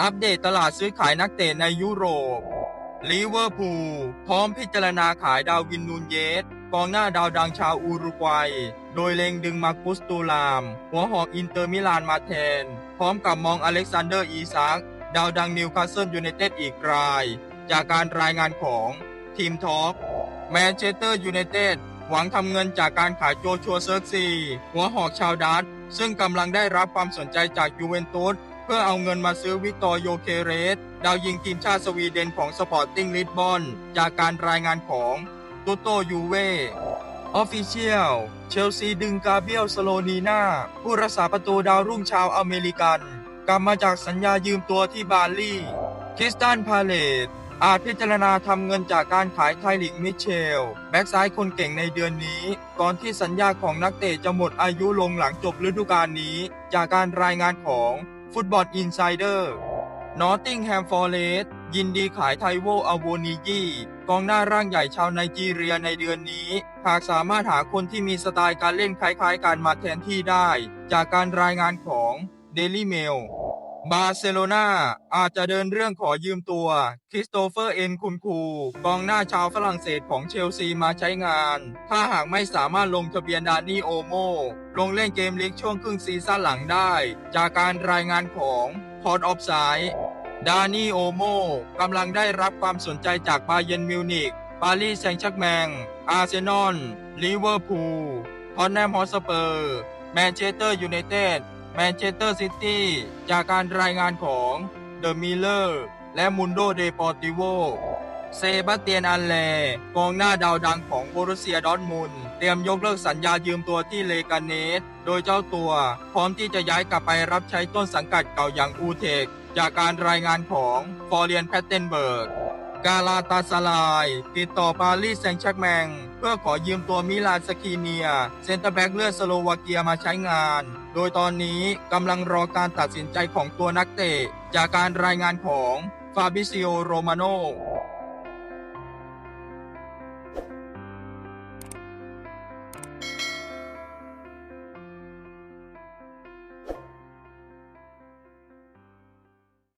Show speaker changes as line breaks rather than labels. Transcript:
อัปเดตตลาดซื้อขายนักเตะในยุโรป ลิเวอร์พูลพร้อมพิจารณาขายดาวินนูนเยส กองหน้าดาวดังชาวอุรุกวัย โดยเล็งดึงมาคุสตูลาม หัวหอกอินเตอร์มิลานมาแทน พร้อมกับมองอเล็กซานเดอร์อีซัก ดาวดังนิวคาสเซิลยูไนเต็ดอีกราย จากการรายงานของทีมท็อปแมนเชสเตอร์ยูไนเต็ดหวังทำเงินจากการขายโจชัวเซิร์กซี หัวหอกชาวดัตซึ่งกำลังได้รับความสนใจจากยูเวนตุส พื่อเอาเงินมาซื้อวิกตอร์โยเคเรส ดาวยิงทีมชาติสวีเดนของสปอร์ติ้งลิสบอน จากการรายงานของตุโตยูเว่ออฟฟิเชียลเชลซีดึงกาเบียลสโลนีนาผู้รักษาประตูดาวรุ่งชาวอเมริกัน กลับมาจากสัญญายืมตัวที่บาลีคริสตันพาเลตอาจพิจารณาทำเงินจากการขายไทลิกมิเชล แบ็กซ้ายคนเก่งในเดือนนี้ ก่อนที่สัญญาของนักเตะจะหมดอายุลงหลังจบฤดูกาลนี้ จากการรายงานของ ฟุตบอลอินไซเดอร์นอตติงแฮมฟอร์เรสยินดีขายไทโวอโวนิยีกองหน้าร่างใหญ่ชาวไนจีเรียในเดือนนี้ หากสามารถหาคนที่มีสไตล์การเล่นคล้ายๆ การมาแทนที่ได้ จากการรายงานของเดลี่เมล บาร์เซโลนาอาจจะเดินเรื่องขอยืมตัว คริสโตเฟอร์เอ็นคุนคู กองหน้าชาวฝรั่งเศสของเชลซีมาใช้งาน ถ้าหากไม่สามารถลงทะเบียนดานี่โอโม ลงเล่นเกมลีกช่วงครึ่งซีซั่นหลังได้ จากการรายงานของพอร์ตออฟไซด์ดานี่โอโมกำลังได้รับความสนใจจากบาเยร์นมิวนิกปารีสแซงต์แชร์กแมง อาร์เซนอล ลิเวอร์พูล ทอนแนมฮอสเปอร์ แมนเชสเตอร์ยูไนเต็ด แมนเชสเตอร์ซิตี้จากการรายงานของเดอะมิลเลอร์และมุนโดเดปอร์ติโวเซบาสเตียนอันเลกองหน้าดาวดังของโบรุเซียดอร์ทมุนเตรียมยกเลิกสัญญายืมตัวที่เลกาเนส โดยเจ้าตัวพร้อมที่จะย้ายกลับไปรับใช้ต้นสังกัดเก่าอย่างอูเทคจากการรายงานของฟอร์เรียนแพตเทนเบิร์ก กาลาตาสลาย ติดต่อปารีสแซงต์แชร์กแมง เพื่อขอยืมตัวมิลานสกีเนีย เซนเตอร์แบ็กเลือดสโลวาเกียมาใช้งาน โดยตอนนี้กำลังรอการตัดสินใจของตัวนักเตะ จากการรายงานของฟาบิซิโอโรมาโน